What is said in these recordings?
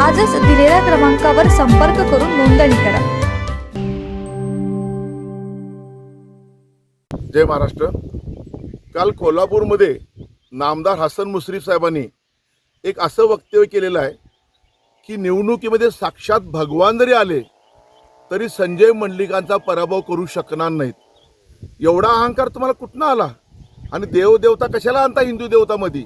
आजच दिलेल्या क्रमांकावर संपर्क करून नोंदणी करा. जय महाराष्ट्र. काल कोल्हापूरमध्ये नामदार हसन मुश्रीफ साहेबांनी एक असं वक्तव्य केलेलं आहे की निवडणुकीमध्ये साक्षात भगवान जरी आले तरी संजय मंडलिकांचा पराभव करू शकणार नाहीत. एवढा अहंकार तुम्हाला कुठनं आला? आणि देवदेवता कशाला आणता हिंदू देवतामध्ये?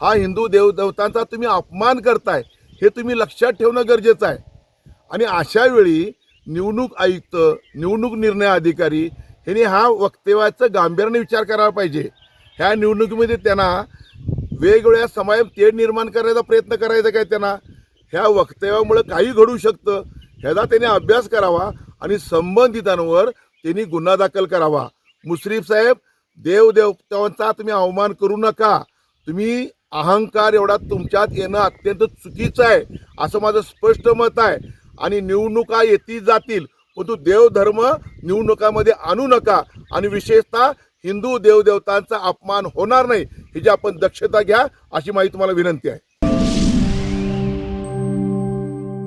हा हिंदू देवदेवतांचा तुम्ही अपमान करताय. हे तुम्ही लक्षात ठेवणं गरजेचं आहे. आणि अशा वेळी निवडणूक आयुक्त निवडणूक निर्णय अधिकारी ह्यांनी हा वक्तव्याचं गांभीर्याने विचार करायला पाहिजे. ह्या निवडणुकीमध्ये त्यांना वेगवेगळ्या समाय तेढ निर्माण करण्याचा प्रयत्न करायचा काय त्यांना? ह्या वक्तव्यामुळे काही घडू शकतं. ह्याचा त्यांनी अभ्यास करावा आणि संबंधितांवर त्यांनी गुन्हा दाखल करावा. मुश्रीफ साहेब देवदेवतांचा तुम्ही अवमान करू नका. तुम्ही अहंकार एवढा तुमच्यात येणं अत्यंत चुकीचं आहे असं माझं स्पष्ट मत आहे. आणि निवडणुका येतील जातील परंतु देवधर्म निवडणुकामध्ये आणू नका. आणि विशेषतः हिंदू देवदेवतांचा अपमान होणार नाही ही जी आपण दक्षता घ्या अशी माझी तुम्हाला विनंती आहे.